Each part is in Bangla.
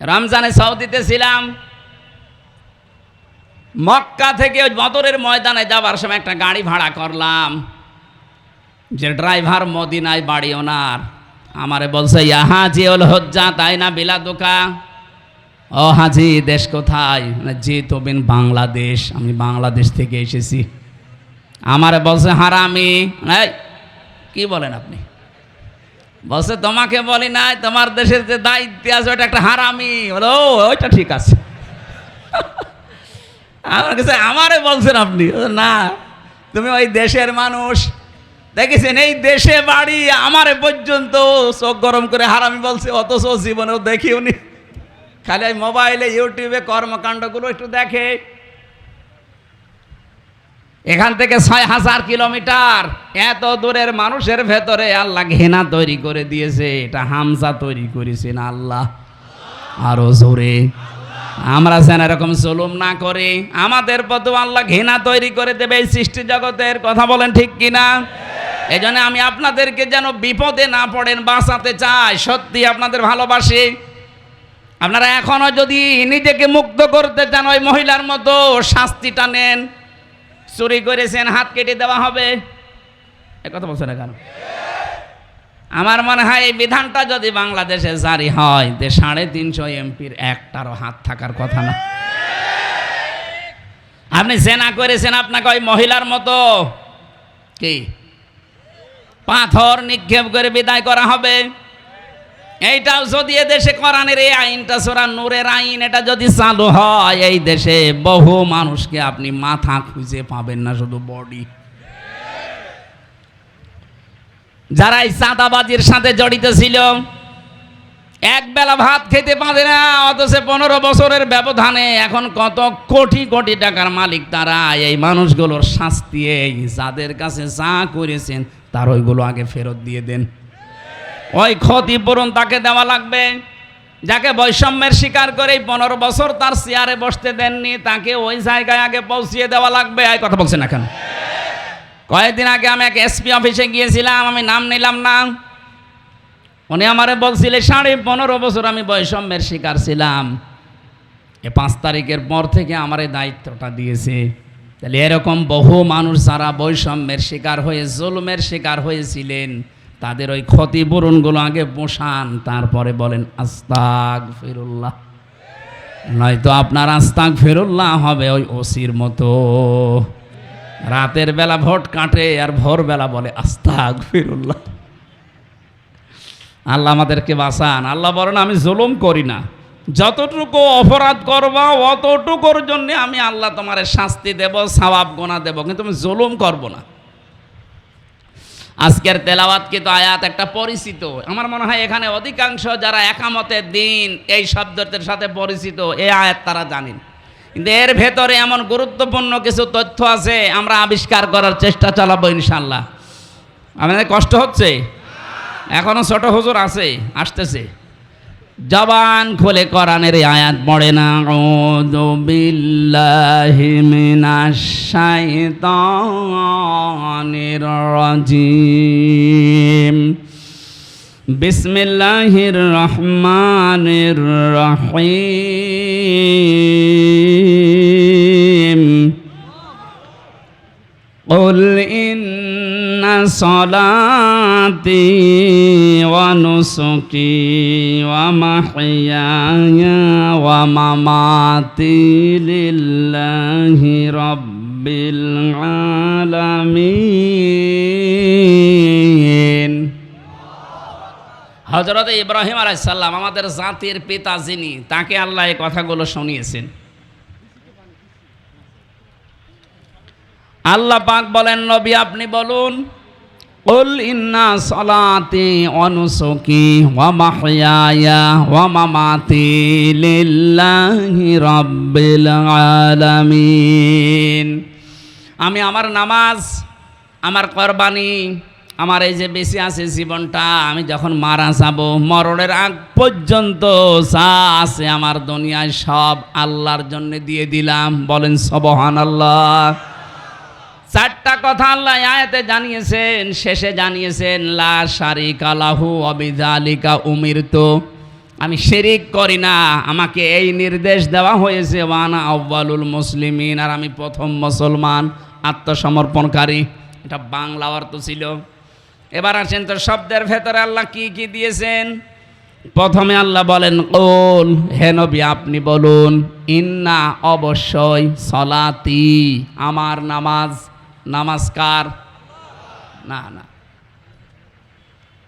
রমজানে সৌদিতে ছিলাম মক্কা থেকে ওই বদরের ময়দানে যাবার সময় একটা গাড়ি ভাড়া করলাম। যে ড্রাইভার মদিনায় বাড়ি ওনার। আমারে বলছে, ইয়া হাজি ওল হজ্জা, তাই না বিলা দোকা ও হাজি, দেশ কোথায়? জি তবিন বাংলাদেশ, আমি বাংলাদেশ থেকে এসেছি। আমারে বলছে, হারামি। কি বলেন আপনি? বলছে তোমাকে বলি নাই তোমার দেশের যে দায়িত্ব আছে ওটা একটা হারামি। বলো "ও, ওইটা ঠিক আছে। আমার কাছে আমারে বলছেন আপনি? না তুমি ওই দেশের মানুষ। দেখেছেন এই দেশে বাড়ি আমারে পর্যন্ত চোখ গরম করে হারামি বলছে অথচ জীবনেও দেখিও নি খালি মোবাইলে ইউটিউবে কর্মকাণ্ডগুলো একটু দেখে। এখান থেকে ছয় হাজার কিলোমিটার। এত দূরের মানুষের ভেতরে আল্লাহ ঘেনা তৈরি করে দিয়েছে, এটা হামজা তৈরি করেছেন আল্লাহ। আরও জোরে। আমরা যেন এরকম জুলুম না করি, আমাদের প্রতি আল্লাহ ঘৃণা তৈরি করে দেবে এই সৃষ্টি জগতের, কথা বলেন ঠিক কিনা? এই জন্য আমি আপনাদেরকে যেন বিপদে না পড়েন, বাঁচাতে চাই, সত্যি আপনাদের ভালোবাসি। আপনারা এখনও যদি নিজেকে মুক্ত করতে চান ওই মহিলার মতো শাস্তিটা নেন। চুরি করেছেন, হাত কেটে দেওয়া হবে। এ কথা না কেন? আমার মনে হয় এই বিধানটা যদি বাংলাদেশে জারি হয়, যে সাড়ে তিনশো এমপির একটারও হাত থাকার কথা না। আপনি সেনা করেছেন আপনাকে ওই মহিলার মতো। কি? পাথর নিক্ষেপ করে বিদায় করা হবে। এইটাও যদি দেশে কোরআনের এই আইনটা, সোরা নূরের আইন, এটা যদি চালু হয়, এই দেশে বহু মানুষকে আপনি মাথা খুঁজে পাবেন না, শুধু বডি যারা এই চাঁদাবাজির সাথে জড়িত ছিল, এক বেলা ভাত খেতে পারে না, অথচ পনেরো বছরের ব্যবধানে এখন কত কোটি কোটি টাকার মালিক তারা, এই মানুষগুলোর শাস্তি এই, যাদের কাছে যা করেছেন, তার ওইগুলো আগে ফেরত দিয়ে দেন। ওই ক্ষতিপূরণ তাকে দেওয়া লাগবে। যাকে বৈষম্যের শিকার করে পনেরো বছর তার চেয়ারে বসতে দেননি, তাকে ওই জায়গায় আগে পৌঁছিয়ে দেওয়া লাগবে। এই কথা বলছেন এখন কয়েকদিন আগে আমি এক এসপি অফিসে গিয়েছিলাম, আমি নাম নিলাম না। উনি আমারে বলছিলে সাড়ে পনেরো বছর আমি বৈষম্যের শিকার ছিলাম। এ পাঁচ তারিখের পর থেকে আমার এই দায়িত্বটা দিয়েছে। তাহলে এরকম বহু মানুষ যারা বৈষম্যের শিকার হয়ে, জুলুমের শিকার হয়েছিলেন তাদের ওই ক্ষতিপূরণগুলো আগে পোষান, তারপরে বলেন আস্তাক ফিরুল্লাহ নয়তো আপনার আস্তাক ফিরুল্লাহ হবে ওই ওসির মতো। রাতের বেলা ভোট কাটে আর ভোরবেলা বলে আস্তাক ফিরুল্লাহ আল্লাহ আমাদেরকে বাঁচান। আল্লাহ বলেন, আমি জুলুম করি না। যতটুকু অপরাধ করবা, অতটুকুর জন্য আমি আল্লাহ তোমার শাস্তি দেব, সওয়াব, গোনা দেব, কিন্তু আমি জুলুম করব না। আজকের তেলাওয়াত কিন্তু আয়াত একটা পরিচিত? আমার মনে হয় এখানে অধিকাংশ যারা একামতের দিন এই শব্দটির সাথে পরিচিত, এই আয়াত তারা জানেন। কিন্তু এর ভেতরে এমন গুরুত্বপূর্ণ কিছু তথ্য আছে, আমরা আবিষ্কার করার চেষ্টা চালাবো ইনশাল্লাহ আমাদের কষ্ট হচ্ছে? এখনও ছোট হুজুর আছে, আসতেছে। জবান খুলে কোরআনের এই আয়াত পড়ে না আউযু বিল্লাহি মিনাশ শাইতানির রাজিম বিসমিল্লাহির রহমানির রহিম قل إن صلاتي ونسكي ومحياي ومماتي لله رب العالمين হজরত ইব্রাহিম আলাইসাল্লাম আমাদের জাতির পিতা যিনি তাকে আল্লাহ এই কথাগুলো শুনিয়েছেন আল্লাহ পাক বলেন নবী আপনি বলুন قل إن صلاتي ونسكي ومحياي ومماتي لله رب العالمين আমি আমার নামাজ আমার কোরবানি আমার এই যে বেশি আছে জীবনটা আমি যখন মারা যাব মরণের আগ পর্যন্ত যা আছে আমার দুনিয়ায় সব আল্লাহর জন্য দিয়ে দিলাম বলেন সবহান আল্লাহ চারটা কথা আল্লাহ আয়াতে জানিয়েছেন, শেষে জানিয়েছেন, লা শারিকা লাহু অবিজালিকা উমিরতো। আমি শিরিক করি না, আমাকে এই নির্দেশ দেওয়া হয়েছে, ওয়ানা আব্বালুল মুসলিমিন, আর আমি প্রথম মুসলমান, আত্মসমর্পণকারী। এটা বাংলা অর্থ ছিল। এবার আসেন তো শব্দের ভেতরে আল্লাহ কি কি দিয়েছেন? প্রথমে আল্লাহ বলেন কোল হে নবী, আপনি বলুন, ইন্না অবশ্যই সলাতি, আমার নামাজ। নামাজকার না না।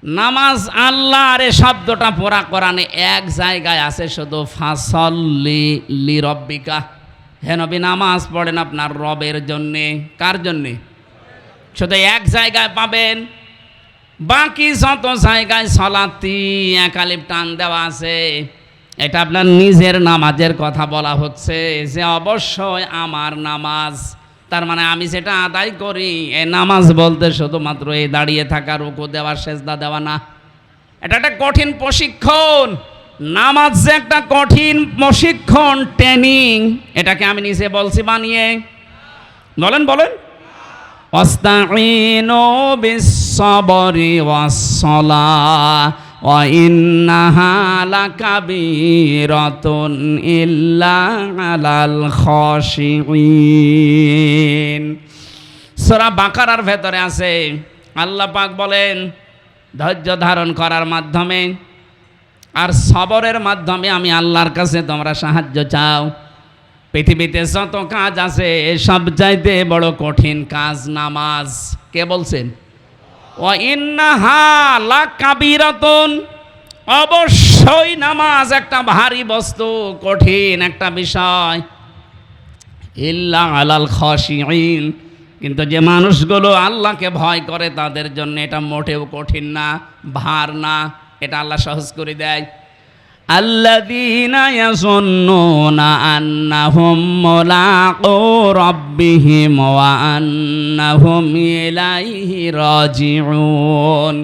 নামাজ আল্লাহ আরে শব্দটা পুরা কোরআনে এক জায়গায় আছে শুধু ফাসল্লি লি রব্বিকা। হে নামাজ পড়েন আপনার রবের জন্যে। কার জন্যে? শুধু এক জায়গায় পাবেন। বাকি যত জায়গায় সলাতি একালিপ টান দেওয়া আছে, এটা আপনার নিজের নামাজের কথা বলা হচ্ছে যে অবশ্যই আমার নামাজ তার মানে আমি সেটা আদায় করি, এ নামাজ বলতে শুধুমাত্র এই দাঁড়িয়ে থাকা, রুকু দেওয়া, সেজদা দেওয়া না। এটা একটা কঠিন প্রশিক্ষণ। নামাজ যে একটা কঠিন প্রশিক্ষণ, ট্রেনিং, এটাকে আমি নিজে বলছি বানিয়ে। বলেন বলেন। অস্তাইনো বিশ্বরি ওয়াসলা وإنها لكبيرة إلا على الخاشعين সূরা বাকারার ভেতরে আছে আল্লাহ পাক বলেন ধৈর্য ধারণ করার মাধ্যমে আর সবরের মাধ্যমে আমি আল্লাহর কাছে তোমরা সাহায্য চাও পৃথিবীতে যত কাজ আছে সব চাইতে বড় কঠিন কাজ নামাজ কে বলছেন ইন্নাহা অবশ্যই নামাজ একটা ভারী বস্তু, কঠিন একটা বিষয়। ইল্লা আলাল খসিন কিন্তু যে মানুষগুলো আল্লাহকে ভয় করে তাদের জন্য এটা মোটেও কঠিন না, ভার না, এটা আল্লাহ সহজ করে দেয়। الذين يظنون أنهم ملاقو ربهم وأنهم إليه راجعون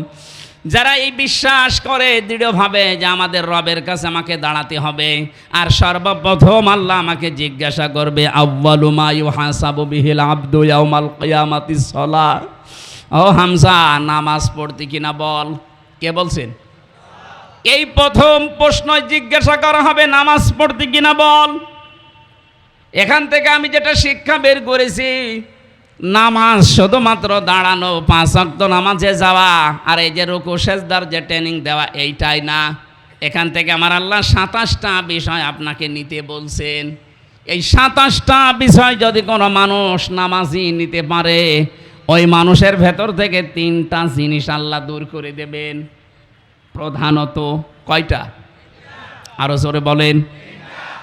যারা এই বিশ্বাস করে দৃঢ়ভাবে যে আমাদের রবের কাছে আমাকে দাঁড়াতে হবে আর সর্বপ্রথম আল্লাহ আমাকে জিজ্ঞাসা করবে আব্বালুমা ইউহাসাবু বিহিল আব্দু ইয়াউমাল কিয়ামাতিস সালাহ ও হামজা নামাজ পড়তে কিনা বল কে বলছেন এই প্রথম প্রশ্ন জিজ্ঞাসা করা হবে, নামাজ পড়তে কিনা বল। এখান থেকে আমি যেটা শিক্ষা বের করেছি, নামাজ শুধুমাত্র দাঁড়ানো, পাঁচ অক্ত নামাজে যাওয়া, আর এই যে রুকু, সেজদার যে ট্রেনিং দেওয়া, এইটাই না। এখান থেকে আমার আল্লাহ সাতাশটা বিষয় আপনাকে নিতে বলছেন। এই সাতাশটা বিষয় যদি কোনো মানুষ নামাজই নিতে পারে, ওই মানুষের ভেতর থেকে তিনটা জিনিস আল্লাহ দূর করে দেবেন। প্রধানত কয়টা? আরও জোরে বলেন।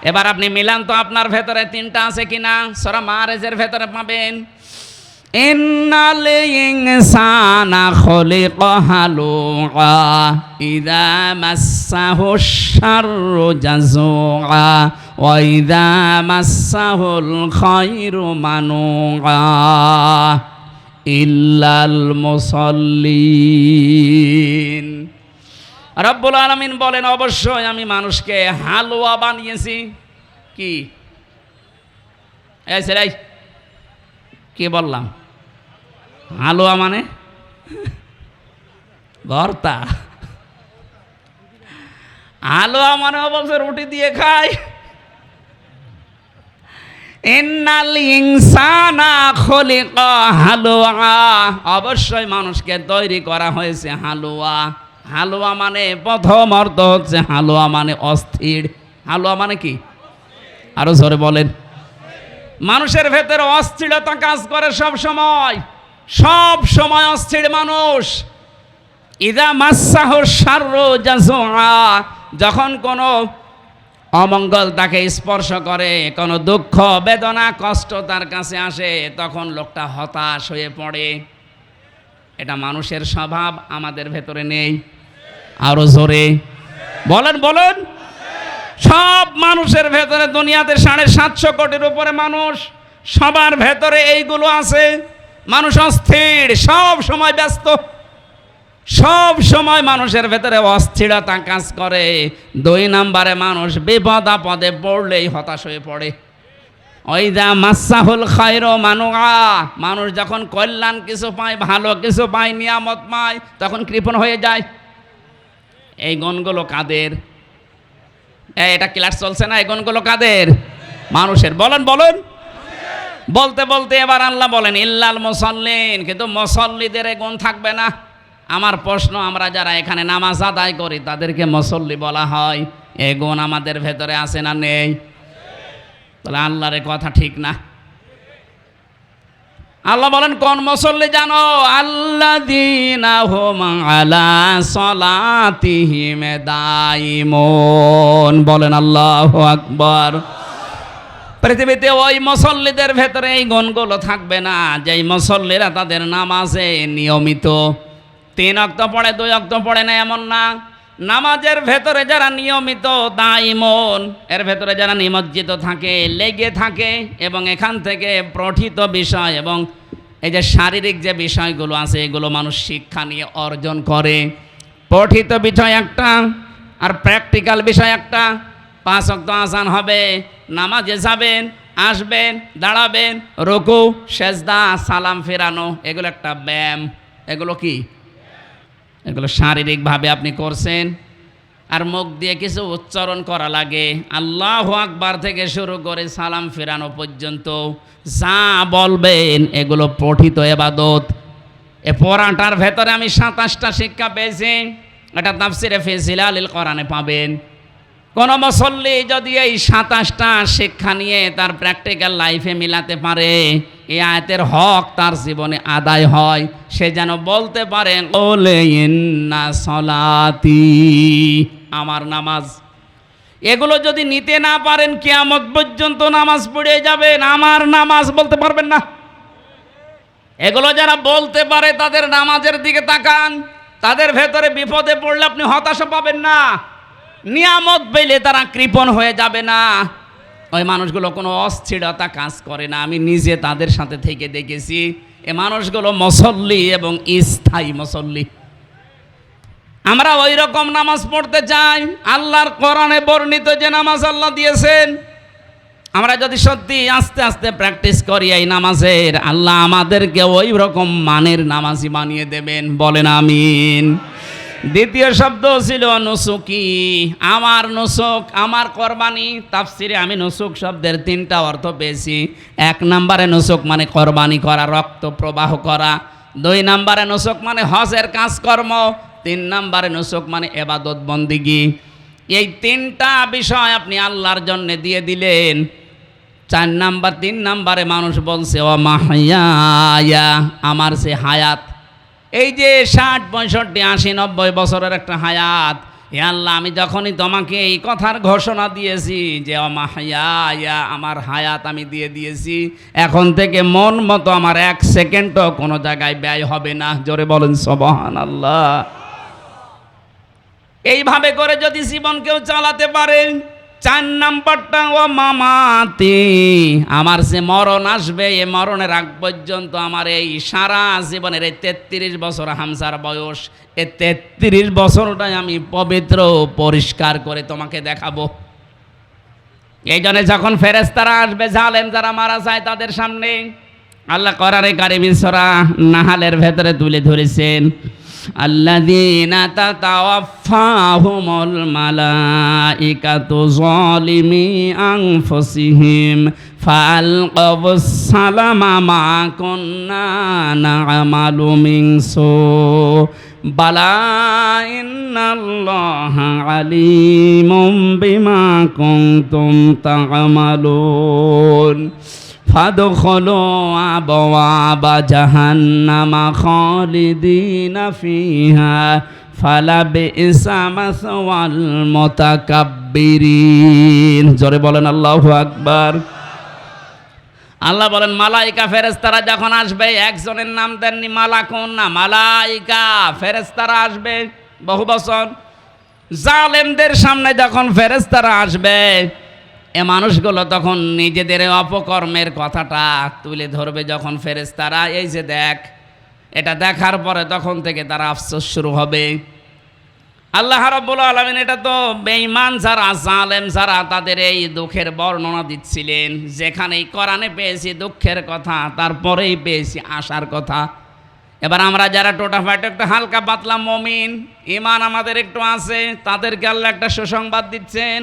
এবার আপনি মিলান তো আপনার ভেতরে তিনটা আছে কিনা? সরা মারেজের ভেতরে পাবেন। ইল্লাল মুসাল্লিন। রব্বুল আলমিন বলেন, অবশ্যই আমি মানুষকে হালুয়া বানিয়েছি। কি? কি বললাম? হালুয়া মানে? ভর্তা। হালুয়া মানে অবশ্য রুটি দিয়ে খায় অবশ্যই মানুষকে তৈরি করা হয়েছে হালুয়া। হালুয়া মানে প্রথম অর্থ হচ্ছে হালুয়া মানে অস্থির। হালুয়া মানে কি? আরও জোরে বলেন। মানুষের ভেতরে অস্থিরতা কাজ করে সব সময়। সব সময় অস্থির মানুষ। ইদা মাসাহ যখন কোনো অমঙ্গল তাকে স্পর্শ করে, কোনো দুঃখ, বেদনা, কষ্ট তার কাছে আসে, তখন লোকটা হতাশ হয়ে পড়ে। এটা মানুষের স্বভাব, আমাদের ভেতরে নেই। আরও জোরে। বলেন বলেন। সব মানুষের ভেতরে দুনিয়াতে সাড়ে সাতশো কোটির উপরে মানুষ, সবার ভেতরে এইগুলো আছে। মানুষ অস্থির, সব সময় ব্যস্ত। সব সময় মানুষের ভেতরে অস্থিরতা কাজ করে। দুই নাম্বারে মানুষ বিপদ আপদে পড়লেই হতাশ হয়ে পড়ে। ওই যা মাসাহুল খায়র মানুয়া মানুষ যখন কল্যাণ কিছু পায়, ভালো কিছু পায়, নিয়ামত পায়, তখন কৃপণ হয়ে যায়। এই গণগুলো কাদের? এটা ক্লাস চলছে না, এই গুণগুলো কাদের? মানুষের, বলেন বলেন। বলতে বলতে এবার আল্লাহ বলেন, ইল্লাল মুসল্লিন কিন্তু মুসল্লিদের এ গুণ থাকবে না। আমার প্রশ্ন, আমরা যারা এখানে নামাজ আদায় করি, তাদেরকে মুসল্লি বলা হয়, এ গুণ আমাদের ভেতরে আছে না নেই? তাহলে আল্লাহর কথা ঠিক না। আল্লাহ বলেন, কোন মুসল্লি জানো? আল্লাহ দিনা আলা বলেন, আল্লাহ আকবর। পৃথিবীতে ওই মুসল্লিদের ভেতরে এই গুণগুলো থাকবে না। যেই মুসল্লিরা তাদের নামাজে নিয়মিত তিন অক্ত পড়ে, দুই অক্ত পড়ে না, এমন না। নামাজের ভেতরে যারা নিয়মিত দাইমন এর ভেতরে যারা নিমজ্জিত থাকে, লেগে থাকে এবং এখান থেকে প্রঠিত বিষয় এবং এই যে শারীরিক যে বিষয়গুলো আছে, এগুলো মানুষ শিক্ষা নিয়ে অর্জন করে। পঠিত বিষয় একটা আর প্র্যাকটিক্যাল বিষয় একটা। পাঁচ অক্ত আসান হবে, নামাজে যাবেন, আসবেন, দাঁড়াবেন, রুকু, সেজদা, সালাম ফেরানো, এগুলো একটা ব্যায়াম। এগুলো কি? এগুলো শারীরিকভাবে আপনি করছেন, আর মুখ দিয়ে কিছু উচ্চারণ করা লাগে। আল্লাহ আকবার থেকে শুরু করে সালাম ফেরানো পর্যন্ত যা বলবেন এগুলো পঠিত এবাদত। এ পড়াটার ভেতরে আমি সাতাশটা শিক্ষা পেয়েছি, এটা তাফসিরে ফেসিলাল কোরআনে পাবেন। কোন মুসল্লি যদি এই সাতাশটা শিক্ষা নিয়ে তার প্র্যাকটিক্যাল লাইফে মিলাতে পারে এই আয়তের হক তার জীবনে আদায় হয়। সে যেন বলতে পারে সলাতি। আমার নামাজ। এগুলো যদি নিতে না পারেন, কেয়ামত পর্যন্ত নামাজ পড়ে যাবেন। আমার নামাজ বলতে পারবেন না। এগুলো যারা বলতে পারে, তাদের নামাজের দিকে তাকান। তাদের ভেতরে বিপদে পড়লে আপনি হতাশা পাবেন না। নিয়ামত পেলে তারা কৃপণ হয়ে যাবে না। ওই মানুষগুলো কোনো অস্থিরতা কাজ করে না। আমি নিজে তাদের সাথে থেকে দেখেছি। এ মানুষগুলো মুসল্লি এবং স্থায়ী মুসল্লি। আমরা ওই রকম নামাজ পড়তে চাই। আল্লাহর কোরআনে বর্ণিত যে নামাজ আল্লাহ দিয়েছেন। আমরা যদি সত্যি আস্তে আস্তে প্র্যাকটিস করি এই নামাজের, আল্লাহ আমাদেরকে ওই রকম মানের নামাজি বানিয়ে দেবেন। বলেন আমিন। দ্বিতীয় শব্দ ছিল নুসুকি। আমার নুসুক, আমার কোরবানি। তাফসিরে আমি নুসুক শব্দের তিনটা অর্থ পেয়েছি। এক নম্বরে নুসুক মানে কোরবানি করা, রক্ত প্রবাহ করা। দুই নম্বরে নুসুক মানে হজের কাজকর্ম। তিন নম্বরে নুসুক মানে এবাদত বন্দিগি। এই তিনটা বিষয় আপনি আল্লাহর জন্য দিয়ে দিলেন। চার নাম্বার, তিন নাম্বারে মানুষ বলছে ও মাহিয়া আমার সে হায়াত। এই যে ষাট, পঁয়ষট্টি, আশি, নব্বই বছরের একটা হায়াত এ আল্লাহ, আমি যখনই তোমাকে এই কথার ঘোষণা দিয়েছি যে ও মাহিয়া আমার হায়াত আমি দিয়ে দিয়েছি, এখন থেকে মন মতো আমার এক সেকেন্ডও কোনো জায়গায় ব্যয় হবে না। জোরে বলেন সবহান আল্লাহ এইভাবে করে যদি জীবন কেউ চালাতে পারে চার নাম্বারটা, ও মামাতে, আমার যে মরণ আসবে, এ মরণের আগ পর্যন্ত আমার এই সারা জীবনের এই তেত্রিশ বছর হামসার বয়স, এ তেত্রিশ বছরটাই আমি পবিত্র, পরিষ্কার করে তোমাকে দেখাবো। এই জন্য যখন ফেরেস্তারা আসবে, জালেম যারা মারা যায় তাদের সামনে, আল্লাহ করারে কারিমিসরা নাহালের ভেতরে তুলে ধরেছেন الذين تتوفاهم الملائكة ظالمي أنفسهم فألقوا السلام ما كنا نعمل من سوء بلى إن الله عليم بما كنتم تعملون فادخلوا أبواب جهنم خالدين فيها فلبئس مثوى المتكبرين জোরে বলেন আল্লাহু আকবার আল্লাহ বলেন মালাইকা ফেরেস্তারা যখন আসবে একজনের নাম দেননি মালাকুন না মালাইকা ফেরেস্তারা আসবে বহু বছর জালেমদের সামনে যখন ফেরেস্তারা আসবে এ মানুষগুলো তখন নিজেদের অপকর্মের কথাটা তুলে ধরবে যখন ফেরেস তারা এই যে দেখ, এটা দেখার পরে তখন থেকে তারা আফসোস শুরু হবে। আল্লাহ রাব্বুল আলমিন এটা তো বেঈমান যারা, জালেম যারা, তাদের এই দুঃখের বর্ণনা দিচ্ছিলেন। যেখানেই কোরআনে পেয়েছি দুঃখের কথা, তারপরেই পেয়েছি আশার কথা। এবার আমরা যারা টোটা ফাটা একটু হালকা পাতলা মমিন ইমান আমাদের একটু আছে, তাদেরকে আল্লাহ একটা সুসংবাদ দিচ্ছেন।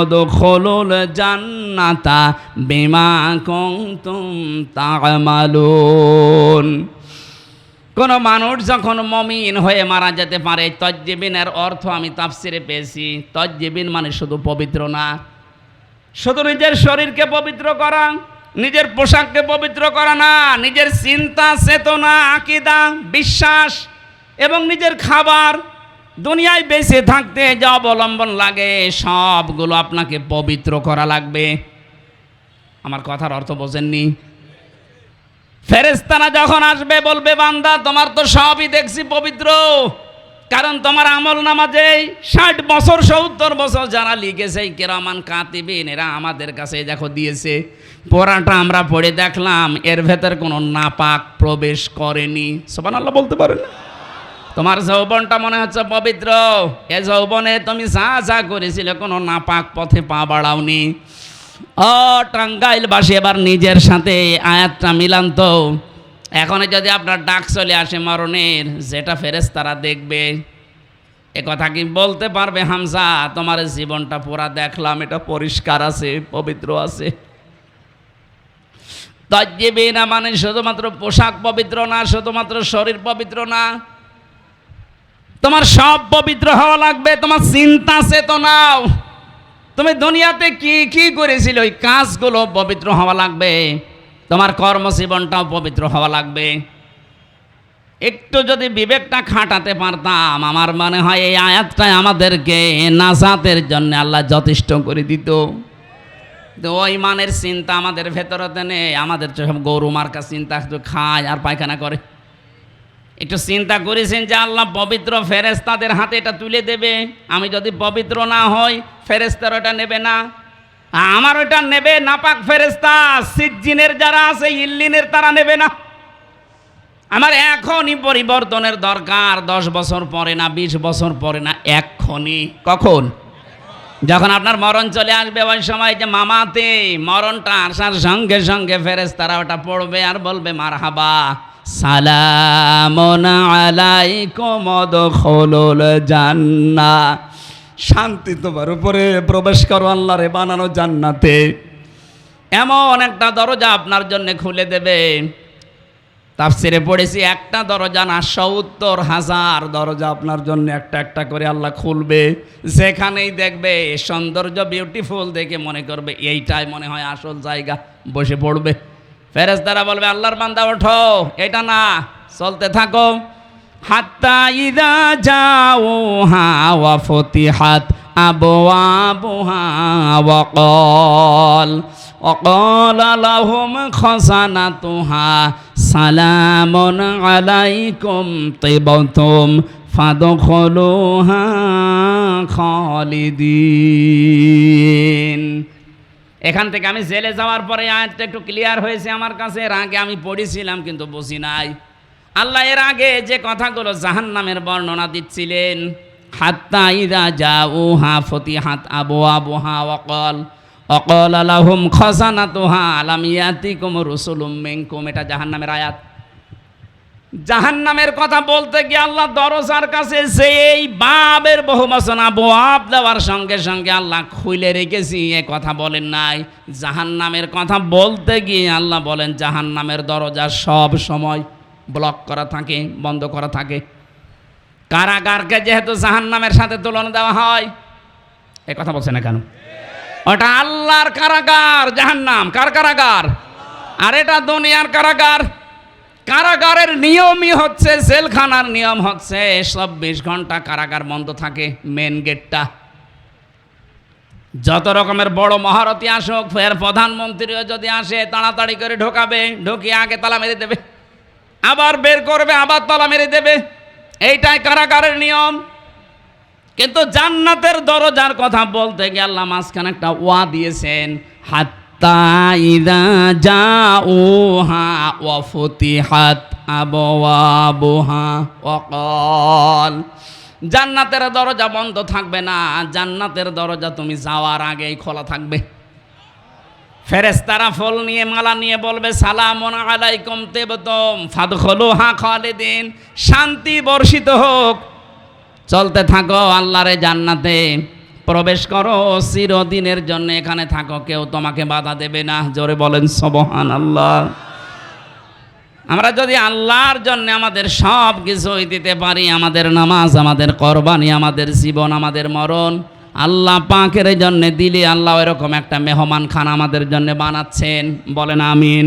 উদখুলুল জান্নাতা বিমা কুনতুম তা'মালুন। কোন মানুষ যখন মমিন হয়ে মারা যেতে পারে, তজ্জেবিনের অর্থ আমি তাফসিরে পেয়েছি। তজ্জেবিন মানে শুধু পবিত্র না। শুধু নিজের শরীরকে পবিত্র করা, নিজের পোশাককে পবিত্র করা না, নিজের চিন্তা, চেতনা, আকিদা, বিশ্বাস এবং নিজের খাবার দুনিয়ায় বেঁচে থাকতে যা অবলম্বন লাগে, সবগুলো আপনাকে পবিত্র করা লাগবে। আমার কথার অর্থ বোঝেননি। ফেরেস্তারা যখন আসবে বলবে, বান্দা, তোমার তো সবই দেখছি পবিত্র। কারণ তোমার আমল নামাজে ষাট বছর, সত্তর বছর যারা লিখেছে কেরামান কাতিবিন, এরা আমাদের কাছে দেখো দিয়েছে। পড়াটা আমরা পড়ে দেখলাম, এর ভেতর কোনো নাপাক প্রবেশ করেনি। সোবান আল্লাহ বলতে পারেন তোমার যৌবনটা মনে হচ্ছে পবিত্র। এ যৌবনে তুমি যা যা করেছিলে, কোনো নাপাক পথে পা বাড়াওনি। টাঙ্গাইলবাসী এবার নিজের সাথে আয়াতটা মিলান তো। এখন যদি আপনার ডাক চলে আসে মরণের, যেটা ফেরেস তারা দেখবে। এ কি বলতে পারবে তোমার জীবনটা পুরা দেখলাম, এটা পরিষ্কার আছে, পবিত্র আছে। না মানে শুধুমাত্র পোশাক পবিত্র না, শুধুমাত্র শরীর পবিত্র না। তোমার সব পবিত্র হওয়া লাগবে, তোমার চিন্তা চেতনাও। তুমি দুনিয়াতে কি কি করেছিল? ওই কাজগুলো পবিত্র হওয়া লাগবে। তোমার কর্মজীবনটাও পবিত্র হওয়া লাগবে। একটু যদি বিবেকটা খাটাতে পারতাম, আমার মনে হয় এই আয়াতটাই আমাদেরকে নাজাতের জন্য আল্লাহ যথেষ্ট করে দিত। তো ওই মানের চিন্তা আমাদের ভেতরতে নেই। আমাদের সব গরু মার্কা চিন্তা, খায় আর পায়খানা করে। একটু চিন্তা করেছেন যে আল্লাহ পবিত্র ফেরেস তাদের হাতে এটা তুলে দেবে। আমি যদি পবিত্র না হই ফেরেস্তার ওটা নেবে না। আমার ওটা নেবে নাপাক ফেরেস্তা সিজ্জিনের যারা আছে, ইল্লিনের তারা নেবে না। আমার এখনই পরিবর্তনের দরকার, দশ বছর পরে না, বিশ বছর পরে না এক্ষণই কখন? যখন আপনার মরণ চলে আসবে ওই সময় যে মামাতে মরণটা আসার সঙ্গে সঙ্গে ফেরেস তারা ওটা পড়বে আর বলবে মার হাবা সালামন আলাইকুম দখলুল জান্না শান্তি তোমার উপরে প্রবেশ করো, আল্লাহরে বানানো জান্নাতে। এমন একটা দরজা আপনার জন্য খুলে দেবে। তাফসিরে পড়েছি, একটা দরজা না, সত্তর হাজার দরজা আপনার জন্য একটা একটা করে আল্লাহ খুলবে। যেখানেই দেখবে, সৌন্দর্য বিউটিফুল দেখে মনে করবে, এইটাই মনে হয় আসল জায়গা। বসে পড়বে। ফেরেশতারা বলবে আল্লাহর বান্দা ওঠো এটা না চলতে থাকো হাত্তা ইদা যাও হা ওয়া ফতিহাত আবওয়াবুহা ওয়া কল وقال لهم خزنتها سلام عليكم طبتم فادخلوها خالدين এখান থেকে আমি জেলে যাওয়ার পরে আয়াতটা একটু ক্লিয়ার হয়েছে আমার কাছে। এর আগে আমি পড়েছিলাম, কিন্তু বুঝি নাই। আল্লাহ এর আগে যে কথাগুলো জাহান নামের বর্ণনা দিচ্ছিলেন, হাত্তা ইদা যা ও হা ফতি হাত আবো আবোহা অকল অকল আলাহুম খসানা তো তোহা আলাম ইয়াতিকুম রসুলুম মেঙ্কুম এটা জাহান নামের আয়াত। জাহান নামের কথা বলতে গিয়ে আল্লাহ দরজার কাছে সেই বাবের বহু বচনা বোয়াব দেওয়ার সঙ্গে সঙ্গে আল্লাহ খুলে রেখেছি, এ কথা বলেন নাই। জাহান নামের কথা বলতে গিয়ে আল্লাহ বলেন জাহান নামের দরজা সব সময় ব্লক করা থাকে, বন্ধ করা থাকে। কারাগারকে যেহেতু জাহান নামের সাথে তুলনা দেওয়া হয়, এ কথা বলছে না কেন? ওটা আল্লাহর কারাগার, জাহান্নাম, কার কারাগার? আর এটা দুনিয়ার কারাগার। কারাগারের নিয়মই হচ্ছে, জেলখানার নিয়ম হচ্ছে, চব্বিশ ঘণ্টা কারাগার বন্ধ থাকে মেন গেটটা যত রকমের বড় মহারথী আসুক, ফের প্রধানমন্ত্রীও যদি আসে, তাড়াতাড়ি করে ঢোকাবে, ঢুকিয়ে আগে তালা মেরে দেবে, আবার বের করবে, আবার তালা মেরে দেবে। এইটাই কারাগারের নিয়ম। কিন্তু জান্নাতের দরজার কথা বলতে আল্লাহ মাঝখানে একটা ওয়া দিয়েছেন হাত্তা ইদা যা ও হা ওয়ফতি হাত আবওয়াবুহা ওয়াকাল জান্নাতের দরজা বন্ধ থাকবে না। জান্নাতের দরজা তুমি যাওয়ার আগেই খোলা থাকবে। ফেরেস্তারা ফল নিয়ে, মালা নিয়ে বলবে সালাম আলাইকুম তেবতম ফাদখলু হা খালিদিন, শান্তি বর্ষিত হোক। চলতে থাকো আল্লাহরে জান্নাতে। প্রবেশ করো, চিরদিনের জন্য এখানে থাকো, কেউ তোমাকে বাধা দেবে না। জোরে বলেন সবহান আল্লাহ আমরা যদি আল্লাহর জন্য আমাদের সব কিছুই দিতে পারি, আমাদের নামাজ, আমাদের কোরবানি, আমাদের জীবন, আমাদের মরণ, আল্লাহ পাকের জন্য দিলে আল্লাহ এরকম একটা মেহমান খান আমাদের জন্য বানাচ্ছেন। বলেন, আমিন।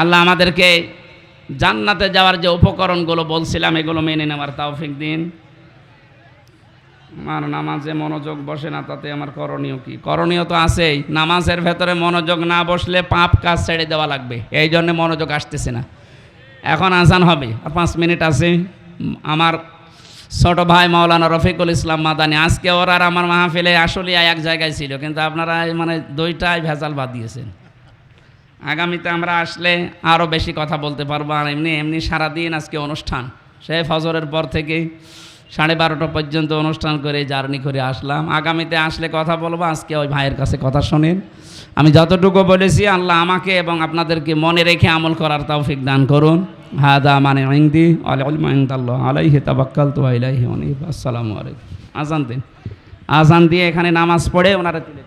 আল্লাহ আমাদেরকে জান্নাতে যাওয়ার যে উপকরণগুলো বলছিলাম, এগুলো মেনে নেওয়ার তৌফিক দিন। আমার নামাজে মনোযোগ বসে না, তাতে আমার করণীয় কি? করণীয় তো আছেই। নামাজের ভেতরে মনোযোগ না বসলে পাপ কাজ ছেড়ে দেওয়া লাগবে। এই জন্য মনোযোগ আসতেছে না। এখন আজান হবে। আর পাঁচ মিনিট আছে। আমার ছোট ভাই মাওলানা রফিকুল ইসলাম মাদানি, আজকে ওরা আর আমার মাহফিলে আসলে এক জায়গায় ছিল। কিন্তু আপনারা মানে দুইটাই ভেজাল বাদ দিয়েছেন। আগামীতে আমরা আসলে আরও বেশি কথা বলতে পারব। আর এমনি এমনি সারাদিন আজকে অনুষ্ঠান। সে ফজরের পর থেকে সাড়ে বারোটা পর্যন্ত অনুষ্ঠান করে জার্নি করে আসলাম। আগামীতে আসলে কথা বলব, আজকে ওই ভাইয়ের কাছে কথা শোনেন। আমি যতটুকু বলেছি, আল্লাহ আমাকে এবং আপনাদেরকে মনে রেখে আমল করার তৌফিক দান করুন। হাদা মানে আল্লাহ আলাইহি তাবাক্কাল তো আলাইহি আজান দিন। আজান দিয়ে এখানে নামাজ পড়ে ওনারা তুলে।